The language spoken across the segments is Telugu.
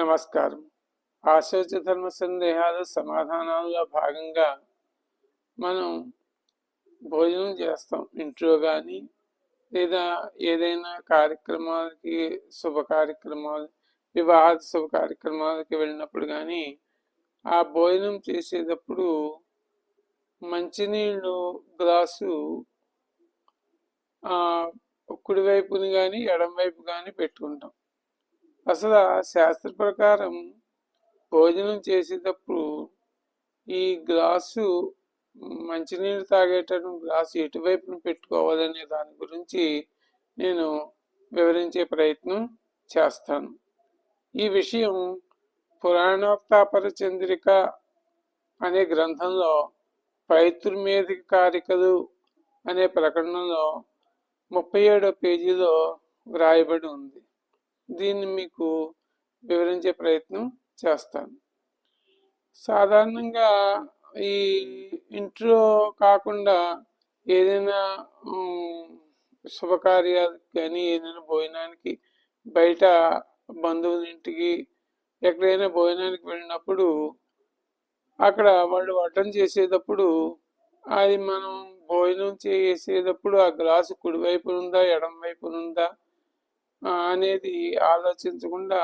నమస్కారం. ఆశ్చర్య ధర్మ సందేహాలు సమాధానాల్లో భాగంగా మనం భోజనం చేస్తాం. ఇంట్లో కానీ లేదా ఏదైనా కార్యక్రమాలకి శుభ కార్యక్రమాలు వివాహ శుభ కార్యక్రమాలకి వెళ్ళినప్పుడు కానీ ఆ భోజనం చేసేటప్పుడు మంచినీళ్ళు గ్లాసు కుడివైపుని కానీ ఎడం వైపు కానీ పెట్టుకుంటాం. అసలు ఆ శాస్త్ర ప్రకారం భోజనం చేసేటప్పుడు ఈ గ్లాసు మంచినీళ్ళు తాగేటటువంటి గ్లాసు ఎటువైపున పెట్టుకోవాలనే దాని గురించి నేను వివరించే ప్రయత్నం చేస్తాను. ఈ విషయం పురాణోక్తాపర చంద్రిక అనే గ్రంథంలో పైతృమేధిక కారికలు అనే ప్రకటనలో ముప్పై ఏడో పేజీలో వ్రాయబడి ఉంది. దీన్ని మీకు వివరించే ప్రయత్నం చేస్తాను. సాధారణంగా ఈ ఇంట్లో కాకుండా ఏదైనా శుభకార్యాలు శుభకార్యాలకు కానీ ఏదైనా భోజనానికి బయట బంధువుల ఇంటికి ఎక్కడైనా భోజనానికి వెళ్ళినప్పుడు అక్కడ వాళ్ళు వటం చేసేటప్పుడు అది మనం భోజనం చేసేటప్పుడు ఆ గ్లాసు కుడివైపు ఉందా ఎడం వైపున ఉందా అనేది ఆలోచించకుండా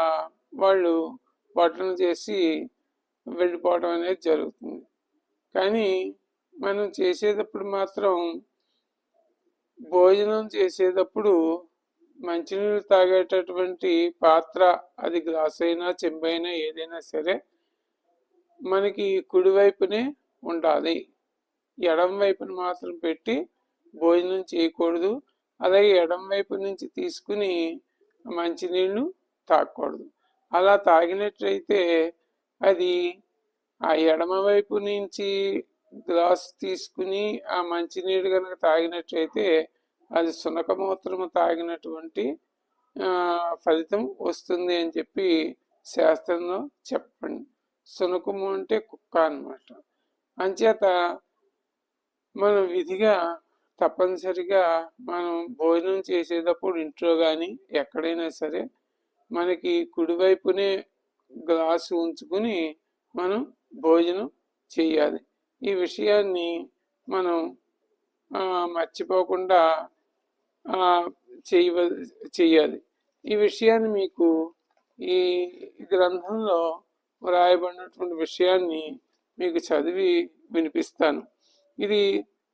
వాళ్ళు వడ్డన చేసి వెళ్ళిపోవడం అనేది జరుగుతుంది. కానీ మనం చేసేటప్పుడు మాత్రం భోజనం చేసేటప్పుడు మంచినీళ్ళు తాగేటటువంటి పాత్ర అది గ్లాస్ అయినా చెంబైనా ఏదైనా సరే మనకి కుడివైపునే ఉండాలి. ఎడం వైపున మాత్రం పెట్టి భోజనం చేయకూడదు. అలాగే ఎడం వైపు నుంచి తీసుకుని మంచినీళ్ళు తాగకూడదు. అలా తాగినట్లయితే అది ఆ ఎడమ వైపు నుంచి గ్లాస్ తీసుకుని ఆ మంచినీళ్ళు కనుక తాగినట్లయితే అది సునకమూత్రము తాగినటువంటి ఫలితం వస్తుంది అని చెప్పి శాస్త్రంలో చెప్పండి. సునకము అంటే కుక్క అనమాట అంచేత మనం విధిగా తప్పనిసరిగా మనం భోజనం చేసేటప్పుడు ఇంట్లో కానీ ఎక్కడైనా సరే మనకి కుడివైపునే గ్లాసు ఉంచుకుని మనం భోజనం చేయాలి. ఈ విషయాన్ని మనం మర్చిపోకుండా చేయవ చేయాలి. ఈ విషయాన్ని మీకు ఈ గ్రంథంలో వ్రాయబడినటువంటి విషయాన్ని మీకు చదివి వినిపిస్తాను. ఇది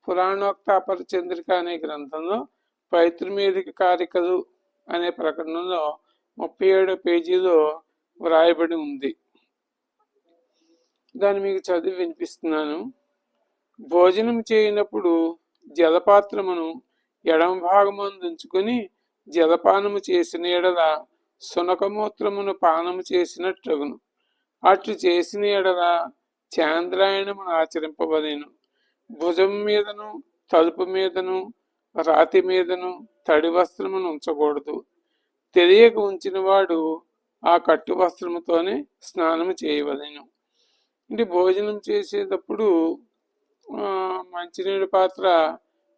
పురాణోక్తాపర అపరచంద్రిక అనే గ్రంథంలో పైతృమేధిక కారికలు అనే ప్రకటనలో ముప్పై ఏడో పేజీలో వ్రాయబడి ఉంది. దాన్ని మీకు చదివి వినిపిస్తున్నాను. భోజనం చేయనప్పుడు జలపాత్రమును ఎడమ భాగమందు ఉంచుకొని జలపానము చేసిన ఎడల సునకమూత్రమును పానము చేసినట్లుగును. అట్లు చేసిన ఎడల చాంద్రాయణమును ఆచరింపబడేను భుజం మీదను తలుపు మీదను రాతి మీదను తడి వస్త్రమును ఉంచకూడదు. తెలియక ఉంచిన వాడు ఆ కట్టు వస్త్రముతోనే స్నానము చేయవలెను. అంటే భోజనం చేసేటప్పుడు మంచినీటి పాత్ర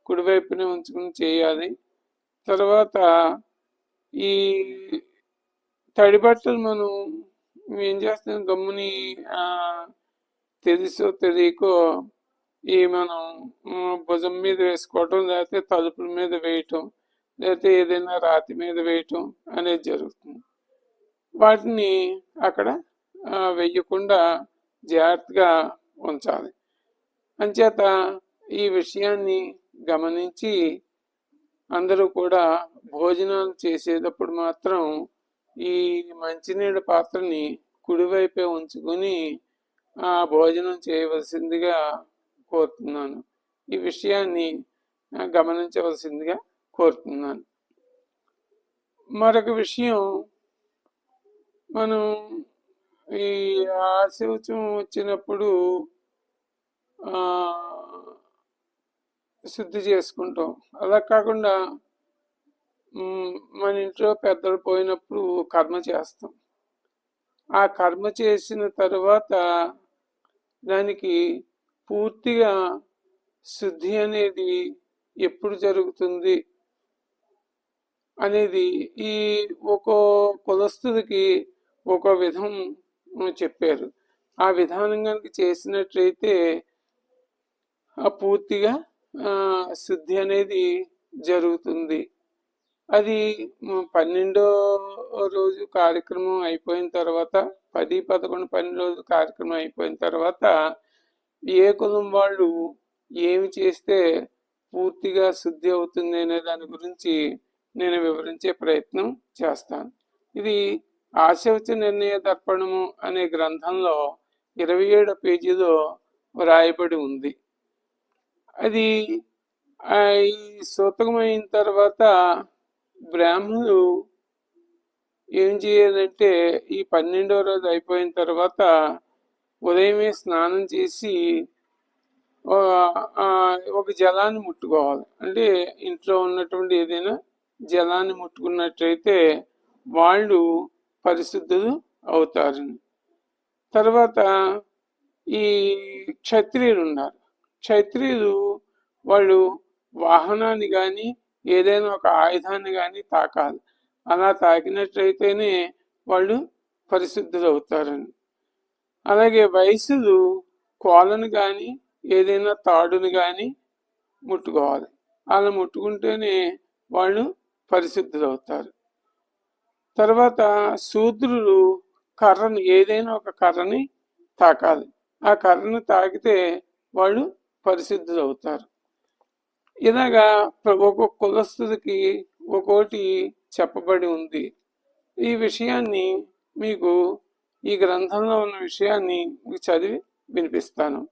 కుడివైపునే ఉంచుకుని చేయాలి. తర్వాత ఈ తడి బట్టలు మనం ఏం చేస్తాం? గమ్ముని తెలుసో తెలియకో ఈ మనం భుజం మీద వేసుకోవటం లేకపోతే తలుపుల మీద వేయటం లేకపోతే ఏదైనా రాతి మీద వేయటం అనేది జరుగుతుంది. వాటిని అక్కడ వెయ్యకుండా జాగ్రత్తగా ఉంచాలి. అంచేత ఈ విషయాన్ని గమనించి అందరూ కూడా భోజనాలు చేసేటప్పుడు మాత్రం ఈ మంచినీళ్ళ పాత్రని కుడివైపే ఉంచుకొని ఆ భోజనం చేయవలసిందిగా కోరుతున్నాను. ఈ విషయాన్ని గమనించవలసిందిగా కోరుతున్నాను. మరొక విషయం మనం ఈ ఆశౌచం వచ్చినప్పుడు శుద్ధి చేసుకుంటాం. అలా కాకుండా మన ఇంట్లో పెద్దలు పోయినప్పుడు కర్మ చేస్తాం. ఆ కర్మ చేసిన తర్వాత దానికి పూర్తిగా శుద్ధి అనేది ఎప్పుడు జరుగుతుంది అనేది ఈ ఒక్కో కులస్తుడికి ఒక విధం చెప్పారు. ఆ విధానం కనుక చేసినట్లయితే పూర్తిగా శుద్ధి అనేది జరుగుతుంది. అది పన్నెండో రోజు కార్యక్రమం అయిపోయిన తర్వాత పది పదకొండు పన్నెండు రోజు కార్యక్రమం అయిపోయిన తర్వాత ఏ కులం వాళ్ళు ఏమి చేస్తే పూర్తిగా శుద్ధి అవుతుంది అనే దాని గురించి నేను వివరించే ప్రయత్నం చేస్తాను. ఇది ఆశవచ నిర్ణయ దర్పణము అనే గ్రంథంలో ఇరవై ఏడో పేజీలో వ్రాయబడి ఉంది. అది ఈ సూతకమైన తర్వాత బ్రాహ్మణులు ఏం చేయాలంటే ఈ పన్నెండో రోజు అయిపోయిన తర్వాత ఉదయమే స్నానం చేసి ఒక జలాన్ని ముట్టుకోవాలి. అంటే ఇంట్లో ఉన్నటువంటి ఏదైనా జలాన్ని ముట్టుకున్నట్టయితే వాళ్ళు పరిశుద్ధులు అవుతారని తర్వాత ఈ క్షత్రియులు ఉన్నారు. క్షత్రియులు వాళ్ళు వాహనాన్ని కానీ ఏదైనా ఒక ఆయుధాన్ని కానీ తాకాలి. అలా తాకినట్లయితేనే వాళ్ళు పరిశుద్ధులు అవుతారని అలాగే వయసులు కోలను కానీ ఏదైనా తాడును కానీ ముట్టుకోవాలి. అలా ముట్టుకుంటేనే వాళ్ళు పరిశుద్ధులు అవుతారు తర్వాత శూద్రులు కర్రను ఏదైనా ఒక కర్రని తాకాలి. ఆ కర్రను తాకితే వాళ్ళు పరిశుద్ధులు అవుతారు ఇలాగా ఒక్కొక్క కులస్తుడికి ఒక్కోటి చెప్పబడి ఉంది. ఈ విషయాన్ని మీకు ఈ గ్రంథంలో ఉన్న విషయాన్ని మీకు చదివి వినిపిస్తాను.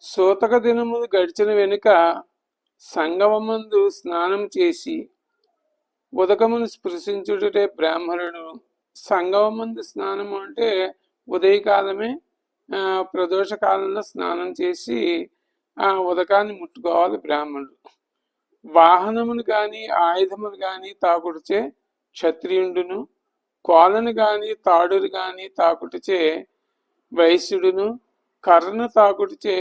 సూతక దినములు గడిచిన వెనుక సంగమందు స్నానం చేసి ఉదకమును స్పృశించుటే బ్రాహ్మణుడు. సంగమందు స్నానము అంటే ఉదయకాలమే ప్రదోష కాలంలో స్నానం చేసి ఆ ఉదకాన్ని ముట్టుకోవాలి బ్రాహ్మణుడు. వాహనమును కానీ ఆయుధములు కానీ తాకుడిచే క్షత్రియుండును కోలను గాని తాడును గాని తాకుటిచే వైశ్యుడును కర్రను తాకుటిచే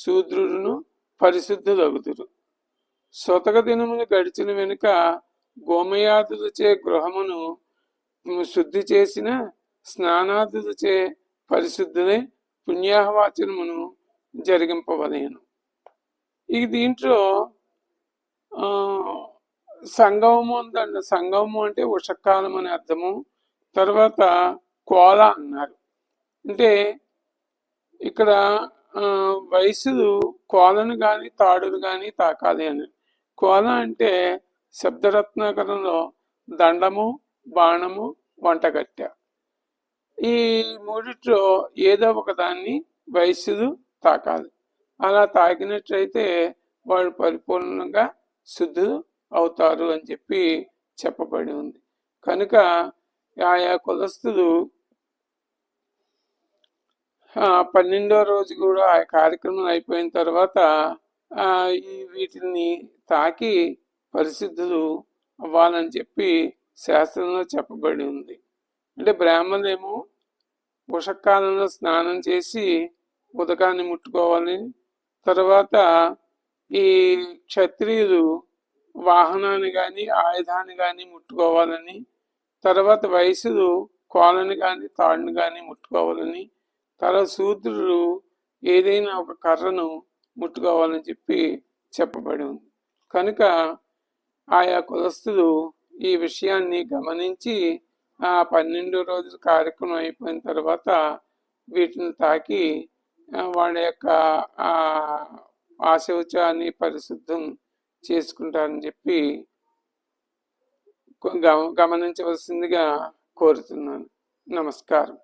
శూద్రుడును పరిశుద్ధులగుదురు. సొతక దినమును గడిచిన వెనుక గోమయాదులచే గృహమును శుద్ధి చేసిన స్నానాదులచే పరిశుద్ధులై పుణ్యాహవాచనమును జరిగింపవలేను. ఇది దీంట్లో సంగమము ఉందండి సంగమము అంటే ఉషకాలం అనే అర్థము. తర్వాత కోల అన్నారు. అంటే ఇక్కడ వయసులు కోలను కానీ తాడును కానీ తాకాలి అని. కోల అంటే శబ్దరత్నాకరంలో దండము బాణము వంటగట్టె. ఈ మూడిట్లో ఏదో ఒక దాన్ని తాకాలి. అలా తాకినట్లయితే వాడు పరిపూర్ణంగా శుద్ధులు అవుతారు అని చెప్పి చెప్పబడి ఉంది. కనుక ఆయా కులస్తులు పన్నెండో రోజు కూడా ఆ కార్యక్రమం అయిపోయిన తర్వాత ఈ వీటిని తాకి పరిశుద్ధులు అవ్వాలని చెప్పి శాస్త్రంలో చెప్పబడి ఉంది. అంటే బ్రాహ్మణులేమో ఉషకాలంలో స్నానం చేసి ఉదకాన్ని ముట్టుకోవాలి. తర్వాత ఈ క్షత్రియులు వాహనాన్ని కానీ ఆయుధాన్ని కానీ ముట్టుకోవాలని తర్వాత వయసులు కోలని కానీ తాడుని కానీ ముట్టుకోవాలని తర్వాత శూద్రుడు ఏదైనా ఒక కర్రను ముట్టుకోవాలని చెప్పి చెప్పబడి ఉంది. కనుక ఆయా కులస్తులు ఈ విషయాన్ని గమనించి ఆ పన్నెండు రోజుల కార్యక్రమం అయిపోయిన తర్వాత వీటిని తాకి వాళ్ళ యొక్క ఆ ఆశౌచాన్ని పరిశుద్ధం చేసుకుంటారని చెప్పి గమనించవలసిందిగా కోరుతున్నాను. నమస్కారం.